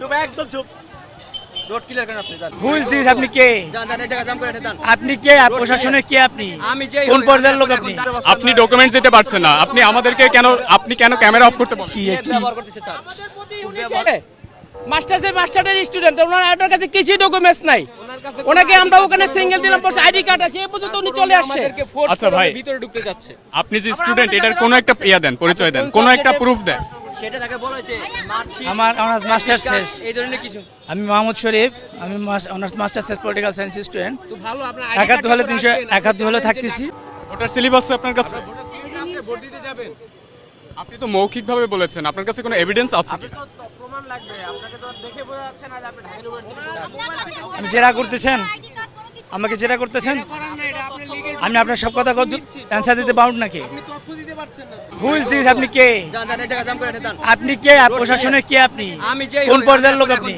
চুপ একদম চুপ। রোড ক্লিয়ার করেন আপনি হু ইজ দিস আপনি কে? যান যান এই জায়গা জাম করে যান। আপনি কে? আর প্রশাসনের কে আপনি? আমি যেই কোন পর্যায়ের লোক আপনি আপনি? ডকুমেন্টস দিতে পারছেন না। আপনি আমাদেরকে কেন আপনি কেন ক্যামেরা অফ করতে বলেন কি? ব্যবহার করতেছে স্যার। মাস্টার্সের মাস্টারের স্টুডেন্ট ওনার আপনার কাছে কিছুই ডকুমেন্টস নাই। ওনাকে আমরা ওখানে সিঙ্গেল দিলাম পর আইডি কার্ড আছে এ পর্যন্ত উনি চলে আসছে। আচ্ছা ভাই ভিতরে ঢুকতে যাচ্ছে। আপনি যে স্টুডেন্ট এটার কোনো একটা ইয়া দেন পরিচয় দেন কোনো একটা প্রুফ দেন। সেটা তাকে বলেছে আমার আমার মাস্টার শেষ। এই ধরনের কিছু। আমি মাহমুদ শরীফ আমি অনার্স মাস্টার শেষ পলিটিক্যাল সায়েন্স স্টুডেন্ট তো ভালো আপনার একাত্তর হলে তিনশো একাত্তর হলে থাকতেছি। ভোটার সিলেবাস আপনার কাছে? ভোট দিতে যাবেন। আপনি তো মৌখিকভাবে বলেছেন আপনার কাছে কোনো এভিডেন্স আছে কি প্রমাণ লাগবে আপনাকে তো দেখে বোঝা যাচ্ছে না যে আপনি ঢাকা ইউনিভার্সিটি আমি জেরা করতেছেন? আমাকে জেরা করতেছেন আমি আপনার সব কথা অ্যান্সার দিতে পারুন নাকি? দিতে পারছেন না। হু ইজ দিস আপনি কে? আপনি কে? প্রশাসনে প্রশাসনের কে আপনি? কোন পর্যায়ের লোক আপনি?